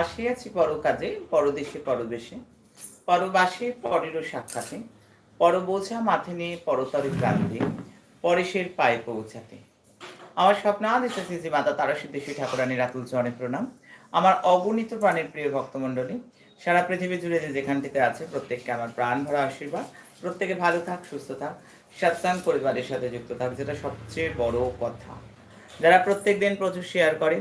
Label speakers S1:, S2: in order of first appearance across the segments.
S1: আসিয়াছি পর কাজে পরদেশে পরদেশে। পরবাসে, পরেরও সাক্ষাতে। পরবোঝা মাথে নিয়ে পরতরে ক্রান্তি। পরেশের পায়ে পৌঁছাতে। আমার স্বপ্ন স্বপ্নাদিত যে মাতা তারা সিদ্ধেশ্বরী ঠাকুরানী রাতুল চরণে প্রণাম। আমার অগণিত প্রাণের প্রিয় ভক্তমণ্ডলী, সারা পৃথিবী জুড়ে যে যেখান থেকে আছে, প্রত্যেককে আমার প্রাণ ভরা আশীর্বাদ। প্রত্যেকে ভালো থাক, সুস্থ থাক, সৎসাং পরিবারের সাথে যুক্ত থাক, যেটা সবচেয়ে বড় কথা। যারা প্রত্যেক দিন প্রচুর শেয়ার করে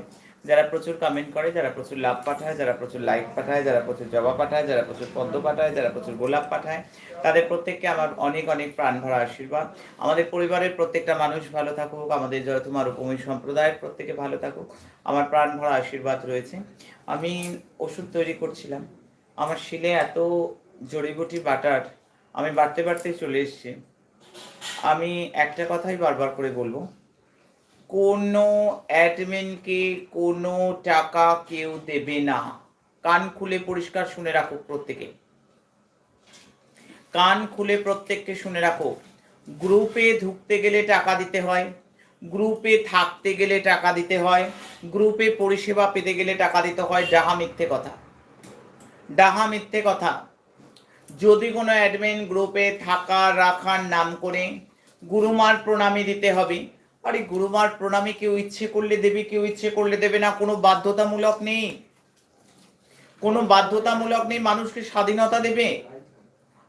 S1: যারা প্রচুর কমেন্ট করে, যারা প্রচুর লাভ পাঠায়, যারা প্রচুর লাইক পাঠায়, যারা প্রচুর জবা পাঠায়, যারা প্রচুর পদ্ম পাঠায়, যারা প্রচুর গোলাপ পাঠায়, তাদের প্রত্যেককে আমার অনেক অনেক প্রাণ ভরা আশীর্বাদ। আমাদের পরিবারের প্রত্যেকটা মানুষ ভালো থাকুক, আমাদের জয়তুমার উপমী সম্প্রদায়ের প্রত্যেকে ভালো থাকুক, আমার প্রাণ ভরা আশীর্বাদ রয়েছে। আমি ওষুধ তৈরি করছিলাম। আমার শিলে এত জড়িবুটি বাটার, আমি বাড়তে বাড়তে চলে এসেছি। আমি একটা কথাই বারবার করে বলব কোনো অ্যাডমিনকে কোনো টাকা কেউ দেবে না। কান খুলে পরিষ্কার শুনে রাখো প্রত্যেকে। কান খুলে প্রত্যেককে শুনে রাখো। গ্রুপে ঢুকতে গেলে টাকা দিতে হয়। গ্রুপে থাকতে গেলে টাকা দিতে হয়। গ্রুপে পরিষেবা পেতে গেলে টাকা দিতে হয়। ডাহা মিথ্যে কথা। ডাহা মিথ্যে কথা। যদি কোনো অ্যাডমিন গ্রুপে থাকা, রাখার নাম করে গুরুমার প্রণামী দিতে হবে। আরে গুরুমার প্রণামে কেউ ইচ্ছে করলে দেবে, কেউ ইচ্ছে করলে দেবে না, কোনো বাধ্যতামূলক নেই। কোনো বাধ্যতামূলক নেই, মানুষকে স্বাধীনতা দেবে।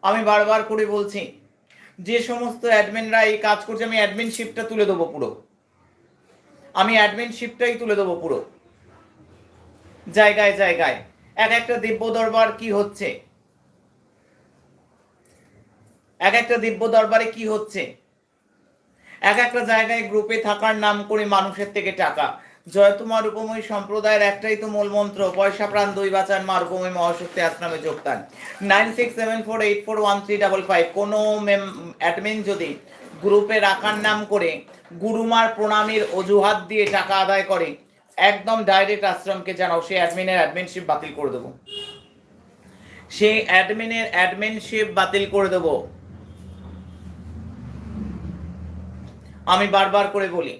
S1: আমি বারবার করে বলছি, যে সমস্ত অ্যাডমিনরা এই কাজ করছে, আমি অ্যাডমিনশিপটা তুলে দেবো পুরো। আমি অ্যাডমিনশিপটাই তুলে দেবো পুরো। জায়গায় জায়গায়। এক একটা দিব্য দরবার কি হচ্ছে? এক একটা দিব্য দরবারে কি হচ্ছে? এক একটা জায়গায় গ্রুপে থাকার নাম করে মানুষের থেকে টাকা। জয়তুমা রূপময়ী সম্প্রদায়ের একটাই তো মূল মন্ত্র, পয়সা প্রাণ, দই বাঁচান, মা রূপময়ী মহাশক্তি আশ্রমে যোগদান। Nine six seven four eight four one three double five কোনো অ্যাডমিন যদি গ্রুপে রাখার নাম করে গুরুমার প্রণামীর অজুহাত দিয়ে টাকা আদায় করে, একদম ডাইরেক্ট আশ্রমকে জানাও সেই অ্যাডমিনের অ্যাডমিনশিপ বাতিল করে দেবো। সেই অ্যাডমিনের অ্যাডমিনশিপ বাতিল করে দেবো। আমি বারবার করে বলি,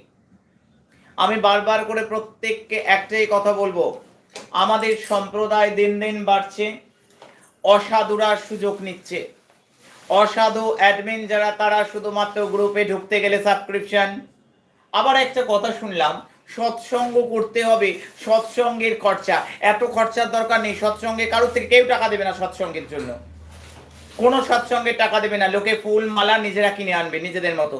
S1: আমি বারবার করে প্রত্যেককে একটাই কথা বলব, আমাদের সম্প্রদায় দিন দিন বাড়ছে, অসাধুরা সুযোগ নিচ্ছে। অসাধু অ্যাডমিন যারা, তারা শুধুমাত্র গ্রুপে ঢুকতে গেলে সাবস্ক্রিপশন আবার একটা কথা শুনলাম, সৎসঙ্গ করতে হবে, সৎসঙ্গের খরচা। এত খরচার দরকার নেই, সৎসঙ্গে কারোর থেকে কেউ টাকা দেবে না সৎসঙ্গের জন্য। কোনো সৎসঙ্গের টাকা দেবে না, লোকে ফুল, মালা নিজেরা কিনে আনবে নিজেদের মতো।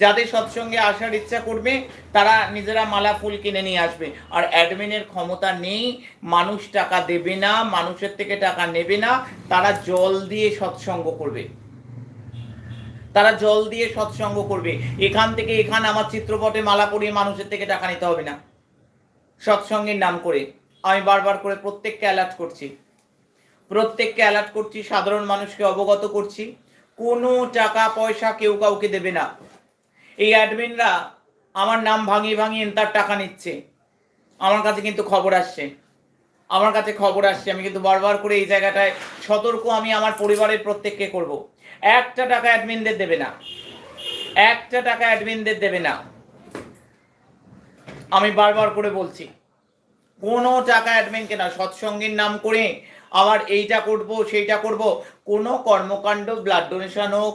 S1: যাদের সৎসঙ্গে আসার ইচ্ছা করবে, তারা নিজেরা মালা ফুল কিনে নিয়ে আসবে। আর অ্যাডমিনের ক্ষমতা নেই, মানুষ টাকা দেবে না, মানুষের থেকে টাকা নেবে না, তারা জল দিয়ে সৎসঙ্গ করবে। তারা জল দিয়ে সৎসঙ্গ করবে। এখান থেকে এখান আমার চিত্রপটে মালা পরিয়ে মানুষের থেকে টাকা নিতে হবে না। সৎসঙ্গের নাম করে। আমি বারবার করে প্রত্যেককে অ্যালার্ট করছি। প্রত্যেককে অ্যালার্ট করছি, সাধারণ মানুষকে অবগত করছি। কোনো টাকা পয়সা কেউ কাউকে দেবে না। এই অ্যাডমিনরা আমার নাম ভাঙিয়ে ভাঙিয়ে তার টাকা নিচ্ছে। আমার কাছে কিন্তু খবর আসছে। আমার কাছে খবর আসছে। আমি কিন্তু বারবার করে এই জায়গাটায় সতর্ক আমি আমার পরিবারের প্রত্যেককে করব। একটা টাকা অ্যাডমিনদের দেবে না। একটা টাকা অ্যাডমিনদের দেবে না। আমি বারবার করে বলছি, কোনো টাকা অ্যাডমিনকে না, সৎসঙ্গের নাম করে আবার এইটা করব, সেইটা করব। কোনো কর্মকাণ্ড ব্লাড ডোনেশন হোক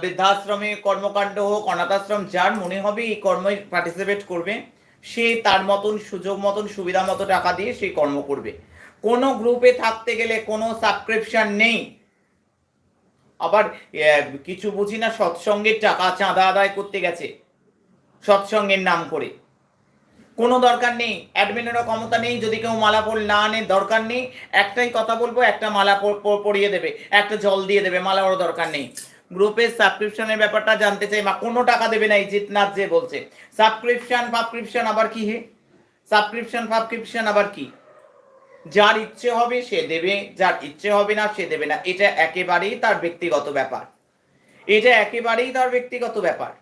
S1: বৃদ্ধাশ্রমে কর্মকাণ্ড হোক, অনাথাশ্রম, যার মনে হবে এই কর্মে পার্টিসিপেট করবে, সে তার মতন সুযোগ মতন, সুবিধা মতো টাকা দিয়ে সেই কর্ম করবে। কোনো গ্রুপে থাকতে গেলে কোনো সাবস্ক্রিপশন নেই। আবার কিছু বুঝি না, সৎসঙ্গের টাকা চাঁদা আদায় করতে গেছে, সৎসঙ্গের নাম করে। কোনো দরকার নেই অ্যাডমিনেরও ক্ষমতা নেই, যদি কেউ মালা পর, না আনে, দরকার নেই। একটাই কথা বলব, একটা মালা পর- পর- পরিয়ে দেবে, একটা জল দিয়ে দেবে মালারও দরকার নেই। গ্রুপের সাবস্ক্রিপশনের ব্যাপারটা জানতে চাই, মা কোনো টাকা দেবে না জিতনাথ যে বলছে। সাবস্ক্রিপশন সাবস্ক্রিপশন আবার কি হে? সাবস্ক্রিপশন সাবস্ক্রিপশন আবার কি? যার ইচ্ছে হবে, সে দেবে, যার ইচ্ছে হবে না, সে দেবে না। এটা একেবারেই তার ব্যক্তিগত ব্যাপার। এটা একেবারেই তার ব্যক্তিগত ব্যাপার।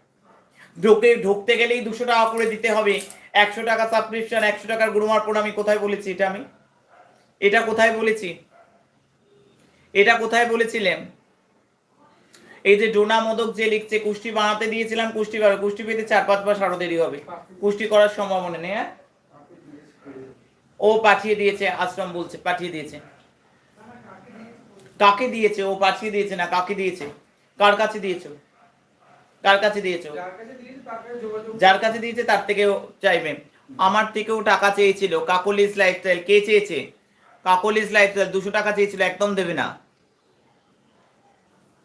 S1: ঢুকে ঢুকতে গেলেই দুশো টাকা করে দিতে হবে। একশো টাকা সাবস্ক্রিপশন একশো টাকার গুরুমার পর আমি কোথায় বলেছি এটা আমি? এটা কোথায় বলেছি? এটা কোথায় বলেছিলেন এই যে ডোনা মোদক যে লিখছে, কুষ্টি বানাতে দিয়েছিলাম, কুষ্টি। কুষ্টি পেতে চার, পাঁচ মাস আরও দেরি হবে। কুষ্টি করার সম্ভাবনা নেই হ্যাঁ? ও পাঠিয়ে দিয়েছে, আশ্রম বলছে, পাঠিয়ে দিয়েছে। কাকে দিয়েছে? ও পাঠিয়ে দিয়েছে না কাকে দিয়েছে? কার কাছে দিয়েছ? কার কাছে দিয়েছ?
S2: যার কাছে দিয়েছি তার
S1: থেকেও চাইবে। আমার থেকেও টাকা চেয়েছিল। কাকলিস লাইফস্টাইল কে চেয়েছে? কাকলিস লাইফস্টাইল দুশো টাকা চেয়েছিল একদম দেবে না।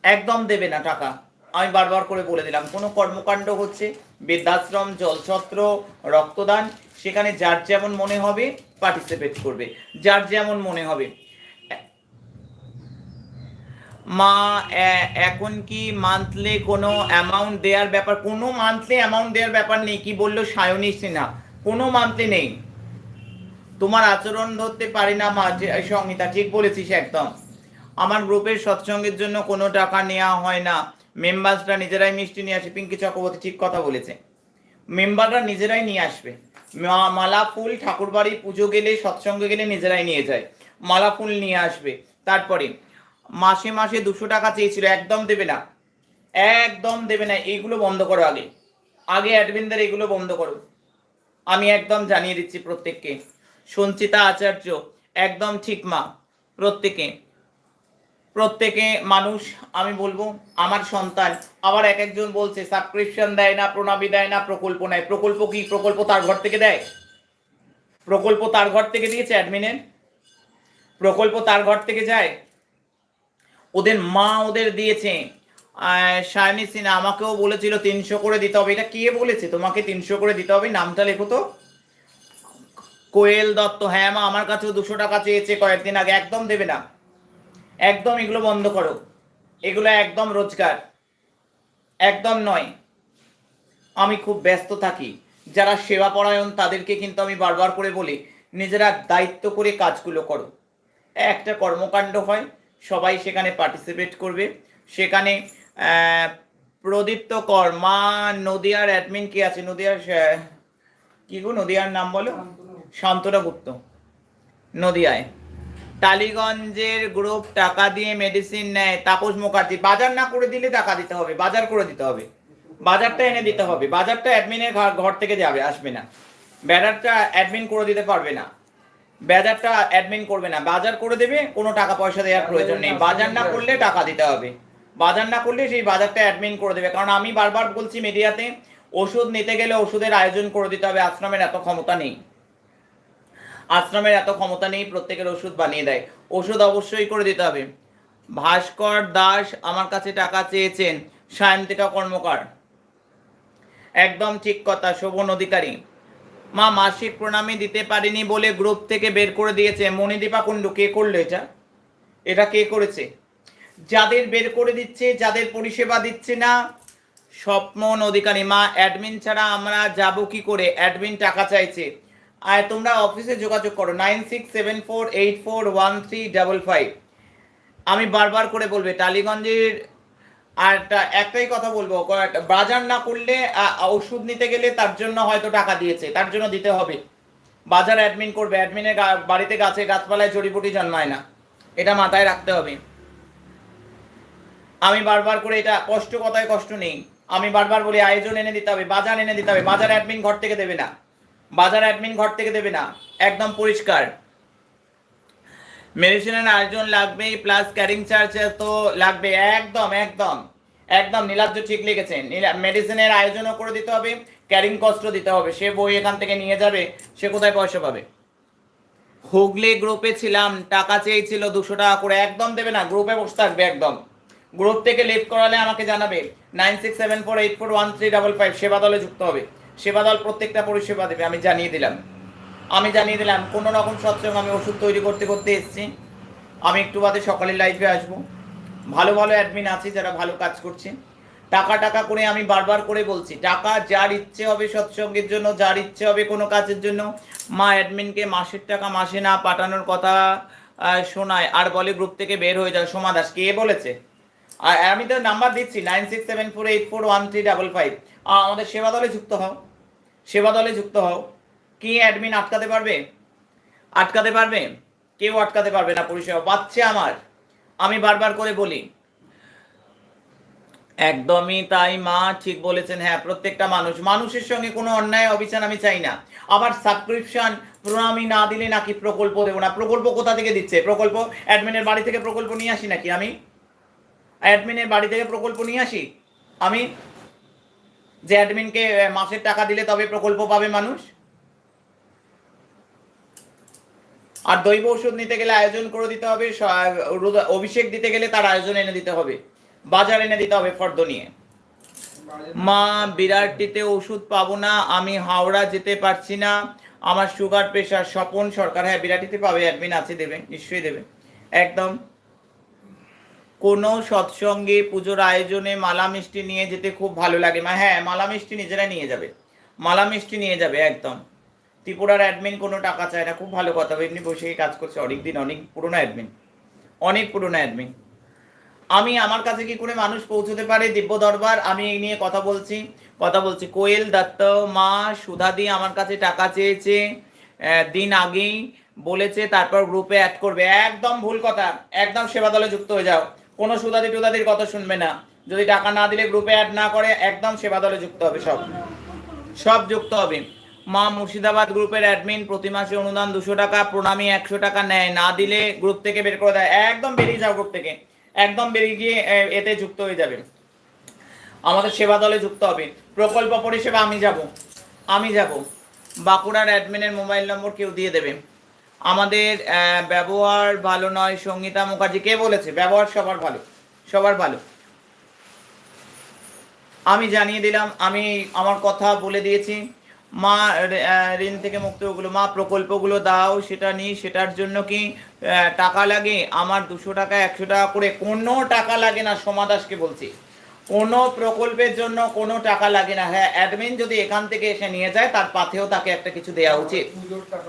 S1: একদম দেবে না টাকা। আমি বারবার করে বলে দিলাম কোনো কর্মকাণ্ড হচ্ছে বৃদ্ধাশ্রম জলছত্র রক্তদান সেখানে যার যেমন মনে হবে পার্টিসিপেট করবে। যার যেমন মনে হবে। মা এখন কি মান্থলি কোনো অ্যামাউন্ট দেওয়ার ব্যাপার? কোনো মান্থলি অ্যামাউন্ট দেওয়ার ব্যাপার নেই, কি বলল সায়নী সিনহা? কোনো মান্থলি নেই। তোমার আচরণ ধরতে পারি না, মা সংহিতা ঠিক বলেছিস একদম। আমার গ্রুপের সৎসঙ্গের জন্য কোনো টাকা নেওয়া হয় না। মেম্বার্সরা নিজেরাই মিষ্টি নিয়ে আসে, পিঙ্কি চক্রবর্তী ঠিক কথা বলেছে। মেম্বাররা নিজেরাই নিয়ে আসবে। মালা, ফুল, ঠাকুরবাড়ি, পুজো গেলে, সৎসঙ্গে গেলে নিজেরাই নিয়ে যায়। মালা, ফুল নিয়ে আসবে। তারপরে মাসে মাসে দুশো টাকা চেয়েছিল, একদম দেবে না। একদম দেবে না, এইগুলো বন্ধ করো আগে। আগে অ্যাডমিনদের এগুলো বন্ধ করো। আমি একদম জানিয়ে দিচ্ছি প্রত্যেককে, সঞ্চিতা আচার্য, একদম ঠিক মা, প্রত্যেকে। প্রত্যেকে মানুষ, আমি বলব, আমার সন্তান, আবার এক একজন বলছে, সাবস্ক্রিপশন দেয় না, প্রণামী দেয় না, প্রকল্প নেয়। প্রকল্প কি? প্রকল্প তার ঘর থেকে দেয়? প্রকল্প তার ঘর থেকে দিয়েছে অ্যাডমিনের? প্রকল্প তার ঘর থেকে যায়? ওদের মা ওদের দিয়েছে। সায়নী সিনহা আমাকেও বলেছিল তিনশো করে দিতে হবে। এটা কে বলেছে? তোমাকে তিনশো করে দিতে হবে? নামটা লেখো তো। কোয়েল দত্ত হ্যাঁ মা, আমার কাছেও দুশো টাকা চেয়েছে কয়েকদিন আগে। একদম দেবে না। একদম এগুলো বন্ধ করো। এগুলো একদম রোজগার। একদম নয়। আমি খুব ব্যস্ত থাকি। যারা সেবা পরায়ণ, তাদেরকে কিন্তু আমি বারবার করে বলি, নিজেরা দায়িত্ব করে কাজগুলো করো। একটা কর্মকাণ্ড হয় সবাই সেখানে পার্টিসিপেট করবে। সেখানে প্রদীপ্ত কর, মা নদিয়ার অ্যাডমিন কি আছে? নদিয়ার কি গো? নদিয়ার নাম বলো? শান্তনা গুপ্ত। নদিয়ায়। টালিগঞ্জের গ্রুপ টাকা দিয়ে মেডিসিন নেয় তাপস মুখার্জি। বাজার না করে দিলে টাকা দিতে হবে, বাজার করে দিতে হবে। বাজারটা এনে দিতে হবে। বাজারটা অ্যাডমিনের ঘর থেকে যাবে, আসবে না। ব্যাজারটা অ্যাডমিন করে দিতে পারবে না। বাজারটা অ্যাডমিন করবে না। বাজার করে দেবে কোনো টাকা পয়সা দেওয়ার প্রয়োজন নেই। বাজার না করলে টাকা দিতে হবে। বাজার না করলে সেই বাজারটা অ্যাডমিন করে দেবে। কারণ আমি বারবার বলছি মিডিয়াতে ওষুধ নিতে গেলে ওষুধের আয়োজন করে দিতে হবে। আশ্রমের এত ক্ষমতা নেই। আশ্রমের এত ক্ষমতা নেই প্রত্যেকের ওষুধ বানিয়ে দেয়। ওষুধ অবশ্যই করে দিতে হবে। ভাস্কর দাস আমার কাছে টাকা চেয়েছেন সায়ন্তিকা কর্মকার। একদম ঠিক কথা শোভন অধিকারী। মা মাসিক প্রণামী দিতে পারিনি বলে গ্রুপ থেকে বের করে দিয়েছে। মণিদীপা কুণ্ডু, কে করল এটা? এটা কে করেছে? যাদের বের করে দিচ্ছে, যাদের পরিষেবা দিচ্ছে না, স্বপ্ন অধিকারী। মা অ্যাডমিন ছাড়া আমরা যাব কি করে? অ্যাডমিন টাকা চাইছে। আর তোমরা অফিসে যোগাযোগ করো। Nine six seven four eight four one three double five. আমি বারবার করে বলবে, টালিগঞ্জের আর একটাই কথা বলব বাজার না করলে ওষুধ নিতে গেলে তার জন্য হয়তো টাকা দিয়েছে, তার জন্য দিতে হবে। বাজার অ্যাডমিন করবে অ্যাডমিনের বাড়িতে গাছে গাছপালায় জড়িবুটি জন্মায় না। এটা মাথায় রাখতে হবে। আমি বারবার করে এটা কষ্ট কথায় কষ্ট নেই। আমি বারবার বলি, আয়োজন এনে দিতে হবে, বাজার এনে দিতে হবে। বাজার অ্যাডমিন ঘর থেকে দেবে না। বাজার অ্যাডমিন ঘর থেকে দেবে না। একদম পরিষ্কার। মেডিসিনের আয়োজন লাগবে প্লাস ক্যারিং চার্জ তো লাগবে। একদম একদম একদম নীলাদ্র ঠিক লিখেছেন মেডিসিনের আয়োজনও করে দিতে হবে ক্যারিং কস্টও দিতে হবে। সে বই এখান থেকে নিয়ে যাবে, সে কোথায় পয়সা পাবে? হুগলি গ্রুপে ছিলাম, টাকা চেয়েছিল দুশো টাকা করে, একদম দেবে না গ্রুপে বসে থাকবে একদম। গ্রুপ থেকে লিফট করালে আমাকে জানাবে nine six seven four eight four one three double five সেবা দলে যুক্ত হবে। সেবা দল প্রত্যেকটা পরিষেবা দেবে, আমি জানিয়ে দিলাম। আমি জানিয়ে দিলাম, কোনো রকম সৎসঙ্গ আমি ওষুধ তৈরি করতে করতে এসেছি। আমি একটু বাদে সকালে লাইফে আসব। ভালো ভালো অ্যাডমিন আছে যারা ভালো কাজ করছে। টাকা টাকা করে আমি বারবার করে বলছি, টাকা যার ইচ্ছে হবে সৎসঙ্গের জন্য, যার ইচ্ছে হবে কোনো কাজের জন্য, মা অ্যাডমিনকে মাসের টাকা মাসে না পাঠানোর কথা শোনায় আর বলে গ্রুপ থেকে বের হয়ে যায় সোমা দাস, কে বলেছে? আর আমি তো নাম্বার দিচ্ছি nine six seven four eight four one three double five আমাদের সেবা দলে যুক্ত হও। সেবা দলে যুক্ত হও। কি অ্যাডমিন আটকাতে পারবে? আটকাতে পারবে? কেউ আটকাতে পারবে না পরিষেবা। পাচ্ছে আমার। আমি বারবার করে বলি। একদমই তাই, মা। ঠিক বলেছেন। হ্যাঁ প্রত্যেকটা মানুষ। মানুষের সঙ্গে কোনো অন্যায়, অবিচার আমি চাই না। আবার সাবস্ক্রিপশন প্রণামী না দিলে নাকি প্রকল্প দেবো না। প্রকল্প কোথা থেকে দিচ্ছে? প্রকল্প অ্যাডমিনের বাড়ি থেকে প্রকল্প নিয়ে আসি নাকি আমি? অ্যাডমিনের বাড়ি থেকে প্রকল্প নিয়ে আসি? আমি? যে অ্যাডমিনকে মাসের টাকা দিলে তবে প্রকল্প পাবে মানুষ? আর দৈব ওষুধ নিতে গেলে আয়োজন করে দিতে হবে অভিষেক দিতে গেলে তার আয়োজন এনে দিতে হবে। বাজার এনে দিতে হবে ফর্দ নিয়ে। মা বিরাটটিতে ওষুধ পাবো না, আমি হাওড়া যেতে পারছি না। আমার সুগার প্রেশার স্বপন সরকার হ্যাঁ বিরাটিতে পাবে অ্যাডমিন আছে, দেবে, নিশ্চয়ই দেবে। একদম। কোনো সৎসঙ্গে পুজোর আয়োজনে মালা মিষ্টি নিয়ে যেতে খুব ভালো লাগে। মা হ্যাঁ মালা মিষ্টি নিজেরা নিয়ে যাবে। মালা মিষ্টি নিয়ে যাবে, একদম। ত্রিপুরার অ্যাডমিন কোনো টাকা চায় না, খুব ভালো কথা। এমনি বসেই কাজ করছে অনেক দিন অনেক পুরনো অ্যাডমিন অনেক পুরনো অ্যাডমিন আমি আমার কাছে কি করে মানুষ পৌঁছতে পারে? দিব্য দরবার, আমি এই নিয়ে কথা বলছি। কথা বলছি, কোয়েল দত্ত, মা সুধাদি আমার কাছে টাকা চেয়েছে দিন আগেই বলেছে, তারপর গ্রুপে অ্যাড করবে। একদম ভুল কথা, একদম সেবা দলে যুক্ত হয়ে যাও। কোনো সুধাদি টুদাদির কথা শুনবে না। যদি টাকা না দিলে গ্রুপে অ্যাড না করে, একদম সেবা দলে যুক্ত হবে সব। সব যুক্ত হবে। মা মুর্শিদাবাদ গ্রুপের অ্যাডমিন প্রতি মাসে অনুদান দুশো টাকা, প্রণামী একশো টাকা নেয়। না দিলে গ্রুপ থেকে বের করে দেয়। একদম বেরিয়ে যাও গ্রুপ থেকে। একদম বেরিয়ে গিয়ে এতে যুক্ত হয়ে যাবে। আমাদের সেবা দলে যুক্ত হবে। প্রকল্প পরিষেবা আমি যাব। আমি যাব। বাঁকুড়ার অ্যাডমিনের মোবাইল নম্বর কেউ দিয়ে দেবে। আমাদের ব্যবহার ভালো নয়, সঙ্গীতা মুখার্জি। কে বলেছে? ব্যবহার সবার ভালো। সবার ভালো। আমি জানিয়ে দিলাম, আমি আমার কথা বলে দিয়েছি। মা ঋণ থেকে মুক্ত ওগুলো, মা, প্রকল্পগুলো দাও, সেটা নিই সেটার জন্য কি টাকা লাগে? আমার দুশো টাকা, একশো টাকা করে কোনো টাকা লাগে না, সোমা দাসকে বলছি। কোনো প্রকল্পের জন্য কোনো টাকা লাগে না। হ্যাঁ অ্যাডমিন যদি এখান থেকে এসে নিয়ে যায়, তার পাথেও তাকে একটা কিছু দেওয়া উচিত।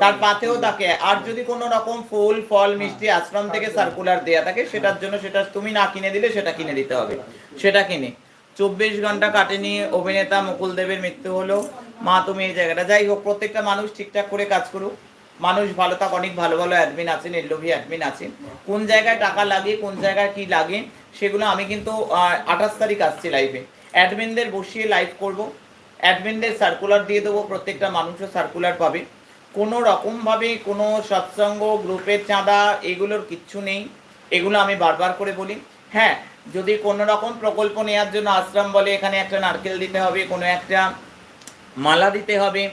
S1: তার পাথেও তাকে। আর যদি কোনো রকম ফুল, ফল, মিষ্টি, আশ্রম থেকে সার্কুলার দেয়া থাকে, সেটার জন্য সেটা তুমি না কিনে দিলে, সেটা কিনে দিতে হবে। সেটা কিনে। চব্বিশ ঘণ্টা কাটেনি অভিনেতা মুকুল দেবের মৃত্যু হলো। মা তুমি এই জায়গাটা। যাই হোক, প্রত্যেকটা মানুষ ঠিকঠাক করে কাজ করুক। মানুষ ভালো থাক, অনেক ভালো ভালো অ্যাডমিন আছে নির্লোভী অ্যাডমিন আছে কোন জায়গায় টাকা লাগে, কোন জায়গায় কি লাগে, সেগুলো আমি কিন্তু আঠাশ তারিখ আসছি লাইভে অ্যাডমিনদের বসিয়ে লাইভ করব। অ্যাডমিনদের সার্কুলার দিয়ে দেবো, প্রত্যেকটা মানুষও সার্কুলার পাবে। কোনো রকমভাবে কোনো সৎসঙ্গ, গ্রুপের চাঁদা, এগুলোর কিচ্ছু নেই। এগুলো আমি বারবার করে বলি। হ্যাঁ যদি কোনো রকম প্রকল্প নেওয়ার জন্য আশ্রম বলে, এখানে একটা নারকেল দিতে হবে, কোনো একটা মালা দিতে হবে।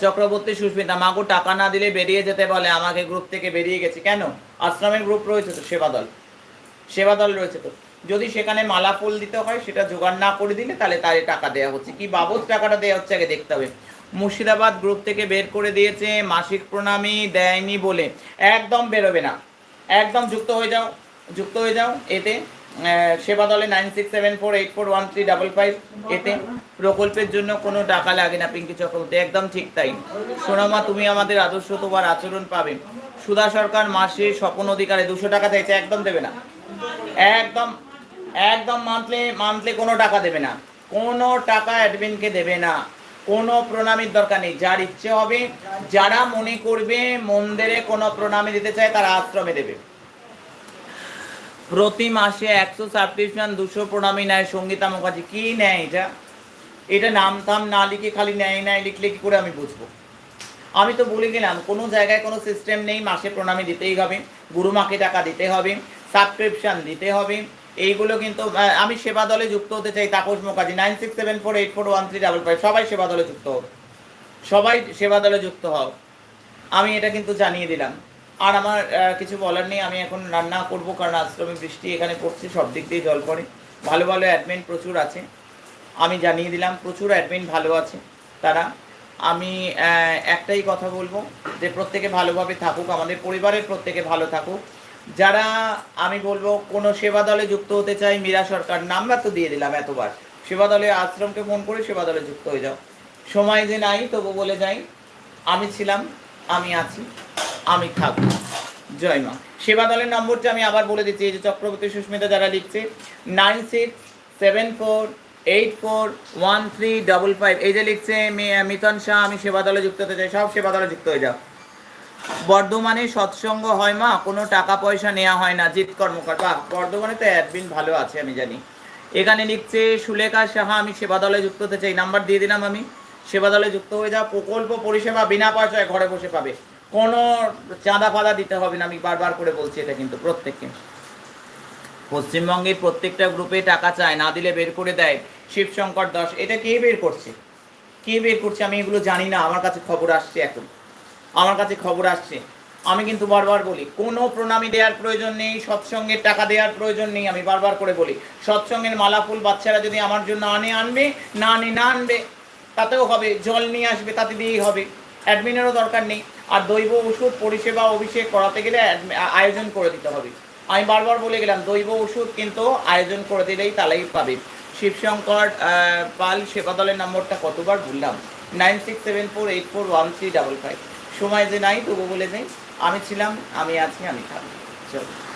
S1: চক্রবর্তী সুস্মিতা, মাগো, টাকা না দিলে বেরিয়ে যেতে বলে, আমাকে গ্রুপ থেকে বেরিয়ে গেছে। কেন? আশ্রমের গ্রুপ রয়েছে তো, সেবা দল। সেবা দল রয়েছে তো। যদি সেখানে মালা ফুল দিতে হয়, সেটা জোগাড় না করে দিলে তাহলে তারে টাকা দেওয়া হচ্ছে। কি বাবদ টাকাটা দেওয়া হচ্ছে আগে দেখতে হবে। মুর্শিদাবাদ গ্রুপ থেকে বের করে দিয়েছে, মাসিক প্রণামী দেয়নি বলে। একদম বেরোবে না। একদম যুক্ত হয়ে যাও, যুক্ত হয়ে যাও এতে। সেবা দলে nine six seven four eight four one three double five এতে প্রকল্পের জন্য কোনো টাকা লাগে না, পিঙ্কি চক্রবর্তী। একদম ঠিক তাই। সোনামা, তুমি আমাদের আদর্শ তোমার আচরণ পাবে। সুধা সরকার মাসে স্বপন অধিকারে দুশো টাকা চাইছে, একদম দেবে না। একদম একদম মান্থলি মান্থলি কোনো টাকা দেবে না। কোনো টাকা অ্যাডমিনকে দেবে না। কোনো প্রণামীর দরকার নেই। যার ইচ্ছে হবে, যারা মনে করবে মন্দিরে কোনো প্রণামী দিতে চায়, তারা আশ্রমে দেবে। প্রতি মাসে একশো সাবস্ক্রিপশন দুশো প্রণামী নেয় সঙ্গীতা মুখার্জি। কি নেয় এটা? এটা নাম থাম না লিখে খালি নেয় নেয়, লিখলে কি করে আমি বুঝব? আমি তো বলে গেলাম, কোনো জায়গায় কোনো সিস্টেম নেই, মাসে প্রণামী দিতেই হবে, গুরুমাকে টাকা দিতে হবে সাবস্ক্রিপশান দিতে হবে। এইগুলো কিন্তু আমি সেবা দলে যুক্ত হতে চাই, Tapas Mukherjee nine six seven four eight four one three double five সবাই সেবা দলে যুক্ত হোক। সবাই সেবা দলে যুক্ত হও আমি এটা কিন্তু জানিয়ে দিলাম। আর আমার কিছু বলার নেই, আমি এখন রান্না করব, কারণ আশ্রমে বৃষ্টি এখানে পড়ছে, সব দিক দিয়ে জল পড়ে। ভালো ভালো অ্যাডমিন প্রচুর আছে, আমি জানিয়ে দিলাম, প্রচুর অ্যাডমিন ভালো আছে তারা। আমি একটাই কথা বলব, যে প্রত্যেকে ভালোভাবে থাকুক, আমাদের পরিবারের প্রত্যেকে ভালো থাকুক। যারা, আমি বলব, কোনো সেবা দলে যুক্ত হতে চাই মীরা সরকার, নাম্বার তো দিয়ে দিলাম এতবার। সেবা দলে আশ্রমকে ফোন করে সেবা দলে যুক্ত হয়ে যাও। সময় যে নাই, তবু বলে যাই, আমি ছিলাম, আমি আছি। আমি থাকব। জয় মা। সেবা দলের নম্বরটা আমি আবার বলে দিচ্ছি, এই যে চক্রবর্তী সুস্মিতা যারা লিখছে nine six seven four eight four one three double five এই যে লিখছে মিতন শাহ, আমি সেবা দলে যুক্ত হতে চাই, সব সেবা দলে যুক্ত হয়ে যাও। বর্ধমানে সৎসঙ্গ হয় মা, কোনো টাকা পয়সা নেওয়া হয় না, জিৎ কর্মকার। বাহ বর্ধমানে তো অ্যাডমিন ভালো আছে, আমি জানি। এখানে লিখছে, সুলেখা সাহা, আমি সেবা দলে যুক্ত হতে চাই। নাম্বার দিয়ে দিলাম আমি। সেবা দলে যুক্ত হয়ে যাও। প্রকল্প পরিষেবা বিনা পয়সায় ঘরে বসে পাবে। কোনো চাঁদা ফাদা দিতে হবে না, আমি বারবার করে বলছি এটা কিন্তু প্রত্যেককে। পশ্চিমবঙ্গের প্রত্যেকটা গ্রুপে টাকা চায়, না দিলে বের করে দেয়। শিবশঙ্কর দাস, এটা কে বের করছে? কে বের করছে? আমি এগুলো জানি না, আমার কাছে খবর আসছে এখন। আমার কাছে খবর আসছে। আমি কিন্তু বারবার বলি, কোনো প্রণামী দেওয়ার প্রয়োজন নেই, সৎসঙ্গের টাকা দেওয়ার প্রয়োজন নেই, আমি বারবার করে বলি। সৎসঙ্গের মালা ফুল বাচ্চারা যদি আমার জন্য আনে, আনবে? না আনে, না আনবে। তাতেও হবে, জল নিয়ে আসবে, তাতে দিয়েই হবে। অ্যাডমিনেরও দরকার নেই। আর দৈব ওষুধ পরিষেবা অভিষেক করাতে গেলে আয়োজন করে দিতে হবে। আমি বারবার বলে গেলাম, দৈব ওষুধ কিন্তু আয়োজন করে দিলেই তালাই পাবে। শিবশঙ্কর পাল সেবা দলের নম্বরটা কতবার ভুললাম nine six seven four eight four one three double five. সময় যে নাই, তবু বলে নেই আমি ছিলাম, আমি আছি, আমি থাকব। চলো।